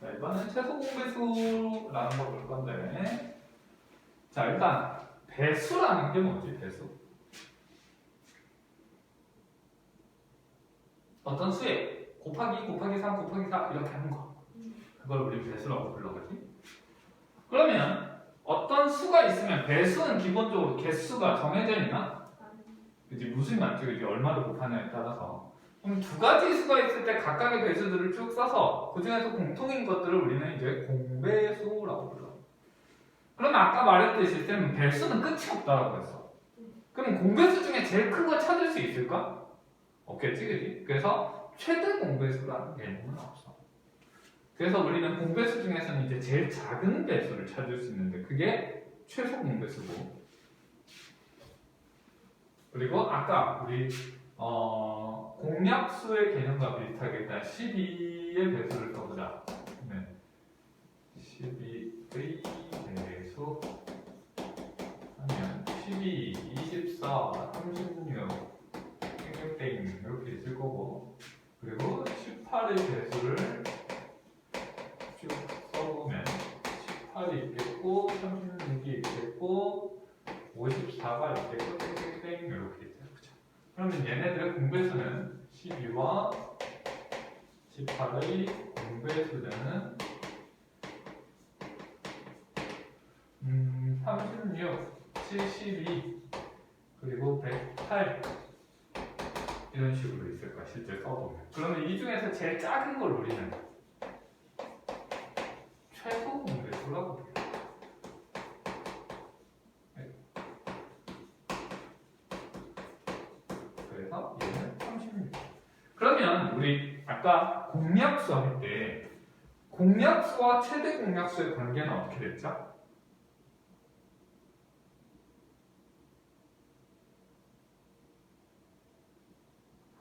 자, 이번엔 최소 공배수라는 걸 볼 건데. 자, 일단 배수라는 게 뭐지? 배수. 어떤 수에 곱하기 2 곱하기 3 곱하기 4 이렇게 하는 거. 그걸 우리 배수라고 불러거지. 그러면 어떤 수가 있으면 배수는 기본적으로 개수가 정해져 있나? 그지 무슨 맞죠? 이제 얼마를 곱하냐에 따라서. 그럼 두 가지 수가 있을 때 각각의 배수들을 쭉 써서 그 중에서 공통인 것들을 우리는 이제 공배수라고 불러. 그러면 아까 말했듯이 쌤 배수는 끝이 없다라고 했어. 그럼 공배수 중에 제일 큰거 찾을 수 있을까? 없겠지, 그지? 그래서 최대 공배수라는 개념은 없어. 그래서 우리는 공배수 중에서는 이제 제일 작은 배수를 찾을 수 있는데 그게 최소 공배수고. 그리고 아까 우리 어, 공약수의 개념과 비슷하게 일단 12의 배수를 써보자. 네. 12의 배수 하면 12, 24, 36, 땡땡땡 이렇게 있을 거고 그리고 18의 배수를 쭉 써보면 18이 있겠고 36이 있겠고 54가 있겠고 땡땡땡 이렇게 있어요. 그죠? 그러면 얘네들의 공배수는 12와 18의 공배수는 음, 36, 72 그리고 108 이런 식으로 있을 거야 실제 써보면 그러면 이 중에서 제일 작은 걸 우리는 최소 공배수라고. 네. 그래서 얘는 36. 그러면 우리 아까 공약수 할 때 공약수와 최대 공약수의 관계는 어떻게 됐죠?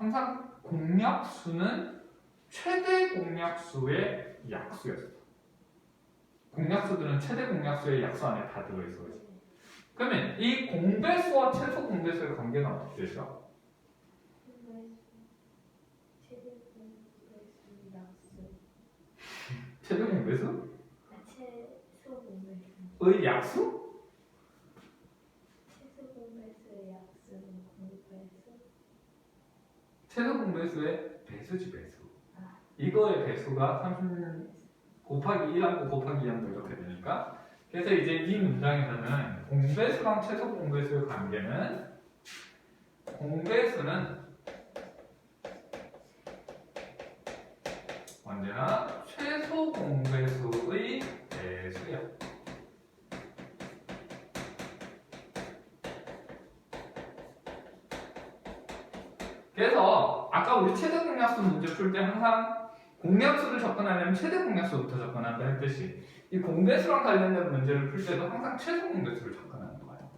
항상 공약수는 최대 공약수의 약수였어. 공약수들은 최대 공약수의 약수 안에 다 들어있어. 그러면 이 공배수와 최소 공배수의 관계는 어떻게 되죠? 최대 공배수의 약수? 최소 공배수의 배수지 배수. 이거의 배수가 30 곱하기 1항고 곱하기 2항고 이렇게 되니까 그래서 이제 이 문장에서는 공배수랑 최소 공배수의 관계는 공배수는 언제나 최소 공배수의 배수야. 그래서 아까 우리 최대 공약수 문제 풀 때 항상 공약수를 접근하려면 최대 공약수부터 접근한다 했듯이 이 공배수랑 관련된 문제를 풀 때도 항상 최소 공배수를 접근하는 거예요.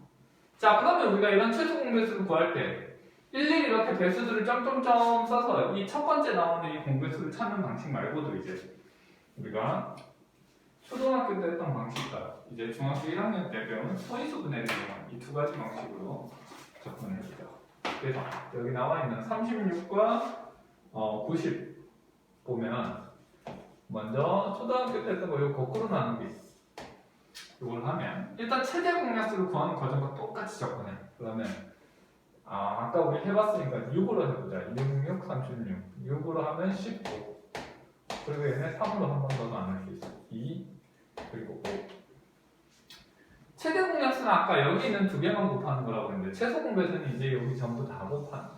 자, 그러면 우리가 이런 최소 공배수를 구할 때 일일이 이렇게 배수들을 점점점 써서 이 첫 번째 나오는 이 공배수를 찾는 방식 말고도 이제 우리가 초등학교 때 했던 방식과 이제 중학교 1학년 때 배운 서희수 분해를 이용한 이 두 가지 방식으로 접근해주죠. 그래서 여기 나와 있는 36과 어, 90 보면 먼저 초등학교 때 했던 거 이거 거꾸로 있어. 이걸 하면 일단 최대 공약수를 구하는 과정과 똑같이 접근해. 그러면 아, 아까 우리 해봤으니까 6으로 해보자. 6, 6, 36. 6으로 하면 19. 그리고 얘네 3으로 한 번 더 나눌 수 있어. 2, 그리고 5. 최대 공약 수는 아까 여기 있는 두 개만 곱하는 거라고 했는데 최소 공배수는 이제 여기 전부 다 곱하는.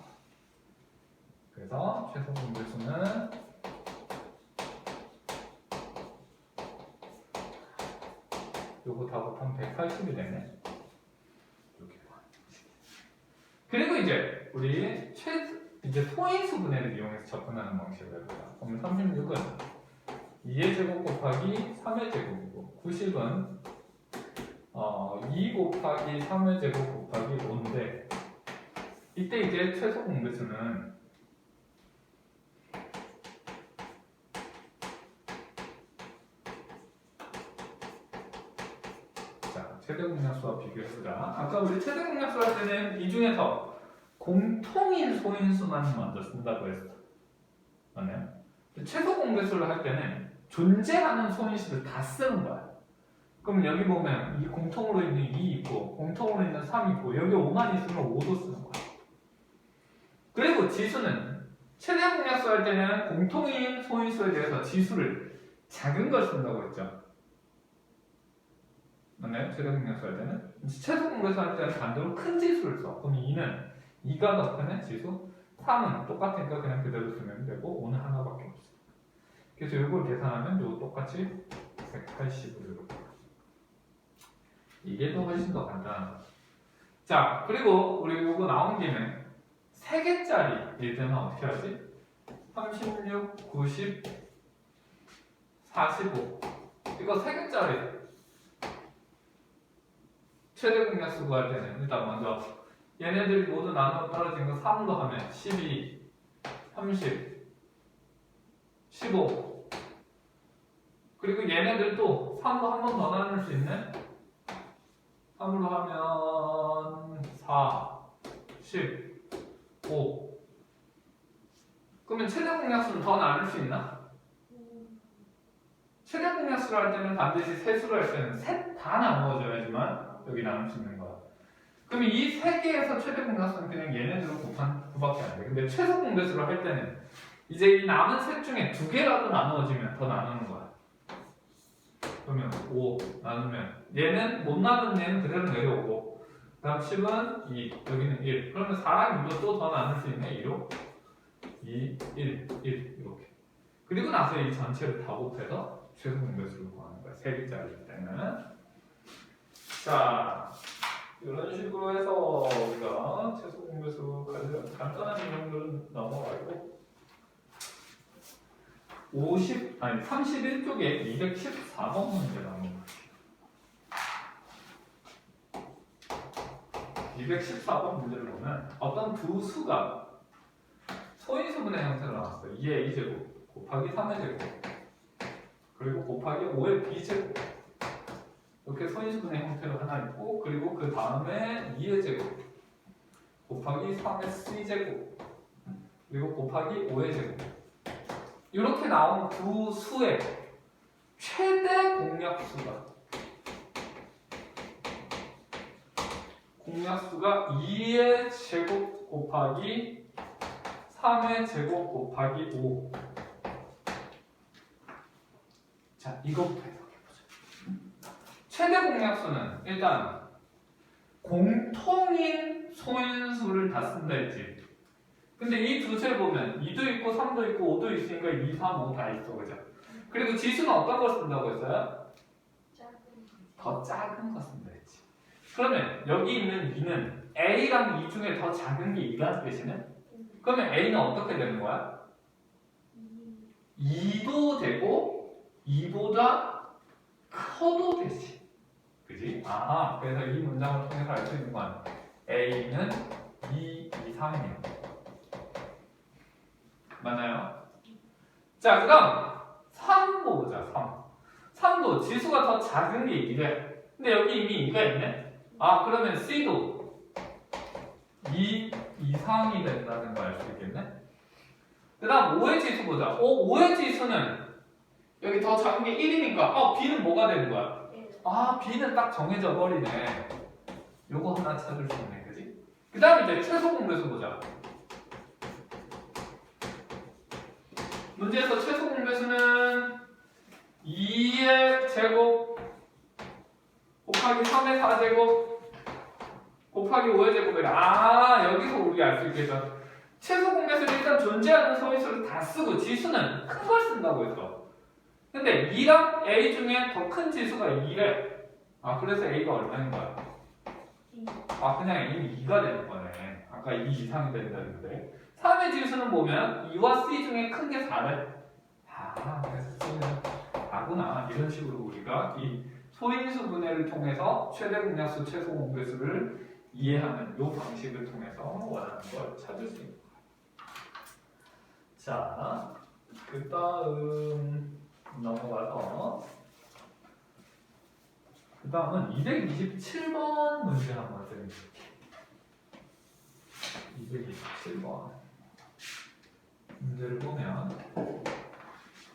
그래서 최소 공배수는 요거 다 곱하면 180이 되네. 이렇게 봐. 그리고 이제 우리 최 이제 소인수 분해를 이용해서 접근하는 방식을 해보자. 그러면 36은 2의 제곱 곱하기 3의 제곱이고 90은 어, 2 곱하기 3의 제곱 곱하기 5인데 이때 이제 최소 공배수는 자 최대 공약수와 비교해보자 아까 우리 최대 공약수 할 때는 이 중에서 공통인 소인수만 먼저 쓴다고 했어 맞나요? 최소 공배수를 할 때는 존재하는 소인수를 다 쓰는 거야. 그럼 여기 보면 이 공통으로 있는 2 있고 공통으로 있는 3 있고 여기 5만 있으면 5도 쓰는 거야. 그리고 지수는 최대 공약수 할 때는 공통인 소인수에 대해서 지수를 작은 걸 쓴다고 했죠. 맞나요? 최대 공약수 할 때는 최소 공개수 할 때는 반대로 큰 지수를 써. 그럼 2는 2가 더 크네 지수. 3은 똑같으니까 그냥 그대로 쓰면 되고 5는 하나밖에 없어. 그래서 이걸 계산하면 요 똑같이 180으로 이렇게. 이게 더 훨씬 더 간단한 거죠. 자, 그리고 우리 요거 나온 김에 세 개짜리일 때는 어떻게 하지? 36, 90, 45. 이거 세 개짜리 최대 공약수 구할 때는 일단 먼저 얘네들이 모두 나눠 떨어진 거 3로 하면 12, 30, 15 그리고 얘네들도 3로 한 번 더 나눌 수 있네 3으로 하면 4, 10, 5 그러면 최대 공약수는 더 나눌 수 있나? 최대 공약수를 할 때는 반드시 세수로 할 때는 셋 다 나누어져야지만 여기 나눌 수 있는 거야. 그러면 이세 개에서 최대 공약수는 그냥 얘네들로 곱한 그밖에 안 돼. 근데 최소 공배수를 할 때는 이제 이 남은 셋 중에 두 개라도 나누어지면 더 나누는 거야. 그러면 5 나누면 얘는 못 나누는 얘는 그대로 내려오고 그 다음 10은 2 여기는 1 그러면 4랑 6도 또 더 나눌 수 있네? 2로? 2, 1, 1 이렇게. 그리고 나서 이 전체를 다 곱해서 최소 공배수를 구하는 거야. 세 개짜리 때는. 자 이런 식으로 해서 우리가 최소 공배수 간단한 내용들은 넘어가고 50 아니 31쪽에 214번 문제 나옵니다. 214번 문제를 보면 어떤 두 수가 소인수분의 형태로 나왔어요. 2의 a제곱 곱하기 3의 제곱 그리고 곱하기 5의 b제곱 이렇게 소인수분의 형태로 하나 있고 그리고 그 다음에 2의 제곱 곱하기 3의 c제곱 그리고 곱하기 5의 제곱 이렇게 나온 두 수의 최대 공약수가 공약수가 2의 제곱 곱하기 3의 제곱 곱하기 5. 자, 이것부터 해석해보자. 최대 공약수는 일단 공통인 소인수를 다 쓴다 했지. 근데 이 두세 보면 2도 있고 3도 있고 5도 있으니까 2, 3, 5 다 있어, 그죠? 그리고 지수는 어떤 걸 쓴다고 했어요? 더 작은 거 쓴다 했지. 그러면 여기 있는 2는 A랑 2 중에 더 작은 게 2라는 뜻이네? 그러면 A는 어떻게 되는 거야? 2도 되고 2보다 커도 되지. 그지? 아, 그래서 이 문장을 통해서 알 수 있는 건 A는 2 이상이에요. 맞나요? 자, 그 다음 3 보자, 3. 3도 지수가 더 작은 게 2래. 근데 여기 이미 2가 있네? 아, 그러면 C도 2 이상이 된다는 걸 알 수 있겠네? 그 다음 5의 지수 보자. 오, 5의 지수는 여기 더 작은 게 1이니까 어, B는 뭐가 되는 거야? 아, B는 딱 정해져 버리네. 요거 하나 찾을 수 있네, 그지? 그 다음 이제 최소 공배수 보자. 문제에서 최소 공배수는 2의 제곱 곱하기 3의 4제곱 곱하기 5의 제곱이라 아 여기서 우리 알 수 있겠죠. 최소 공배수는 일단 존재하는 소인수를 다 쓰고 지수는 큰 걸 쓴다고 했어 근데 2랑 A 중에 더 큰 지수가 2래. 아 그래서 A가 얼마인 거야? 아 그냥 A는 2가 되는 거네. 아까 2 이상이 된다는데 3의 지수는 보면 2와 C 중에 큰 게 4래 아 그래서 C는 4구나 이런 식으로 우리가 이 소인수 분해를 통해서 최대 공약수 최소 공배수를 이해하는 이 방식을 통해서 원하는 걸 찾을 수 있는 거예요. 자, 그 다음 넘어가서 그 다음은 227번 문제 한번 드릴게요. 227번 문제를 보면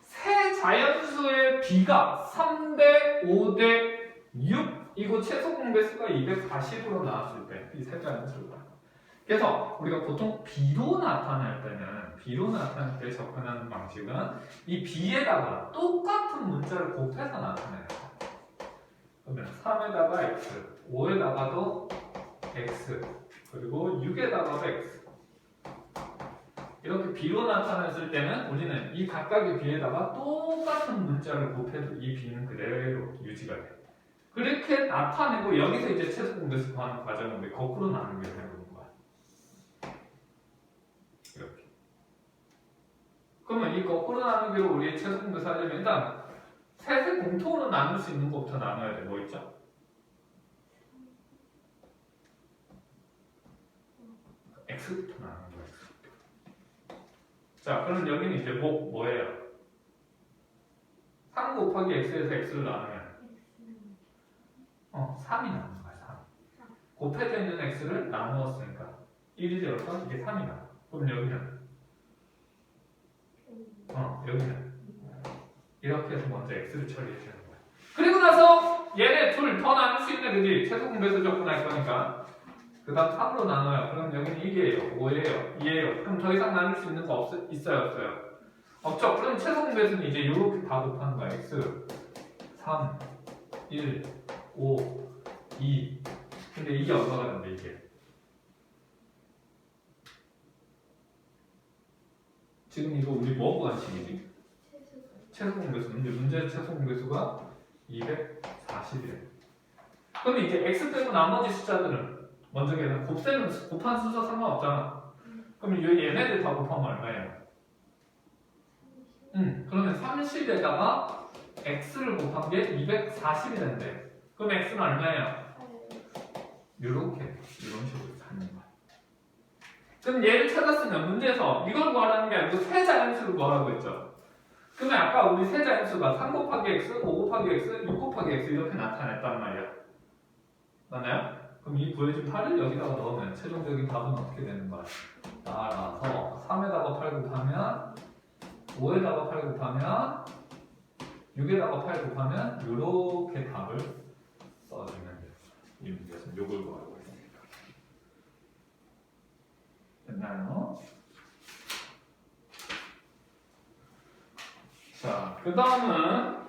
새 자연수의 B가 3대 5대 6 이거 최소 공배수가 240으로 나왔을 때 이세 가지 수가 그래서 우리가 보통 B로 나타날 때는 B로 나타날 때 접근하는 방식은 이 B에다가 똑같은 문자를 곱해서 나타내요. 그러면 3에다가 X, 5에다가도 X, 그리고 6에다가도 X. 이렇게 B로 나타냈을 때는 우리는 이 각각의 B에다가 똑같은 문자를 곱해도 이 B는 그대로 유지가 돼. 그렇게 나타내고 여기서 이제 최소 공배수 구하는 과정을 우리 거꾸로 나누게 해보는 거야. 이렇게. 그러면 이 거꾸로 나누기로 우리의 최소 공배수 하려면 일단 셋을 공통으로 나눌 수 있는 것부터 나눠야 돼. 뭐 있죠? x부터 나누는 거야. 자, 그럼 여기는 이제 뭐 뭐예요? 3 곱하기 x에서 x를 나누면 어, 3이 나오는 거야, 3. 곱해져 있는 x를 나누었으니까 1이 되어서 이게 3이 나와. 그럼 여기는 어, 여기는 이렇게 해서 먼저 x를 처리해 주는 거야. 그리고 나서 얘네 둘 더 나눌 수 있네, 그지? 최소 공배수 접근할 거니까. 그 다음 3으로 나눠요. 그럼 여기는 1이에요, 5예요, 2예요. 그럼 더 이상 나눌 수 있는 거 없, 있어요, 없어요? 없죠? 그럼 최소 공배수는 이제 이렇게 다 곱하는 거야. x 3, 1, 5, 2. 근데 이게 얼마가 된대, 이게? 지금 이거 우리 뭐 구간식이지? 최소 공배수는 근데 문제 최소 공배수가 240이래. 그럼 이제 x 빼고 나머지 숫자들은 먼저 걔는 곱셈은 곱한 순서 상관없잖아. 그럼 이 얘네들 다 곱하면 얼마예요? 음, 그러면 30에다가 x를 곱한 게 240이 된대. 그럼 x는 얼마예요? 이렇게 이런 식으로 찾는 거야. 그럼 얘를 찾았으면 문제에서 이걸 구하라는 게 아니고 세 자연수를 구하라고 했죠. 그러면 아까 우리 세 자연수가 3 곱하기 x, 5 곱하기 x, 6 곱하기 x 이렇게 나타냈단 말이야. 맞나요? 그럼 이 구해준 8을 여기다가 넣으면 최종적인 답은 어떻게 되는 거야? 따라서 3에다가 8 곱하면 5에다가 8 곱하면 6에다가 8 곱하면 이렇게 답을 써주면 돼요. 이 문제에서 요걸 구하고 있으니까. 됐나요? 자, 그 다음은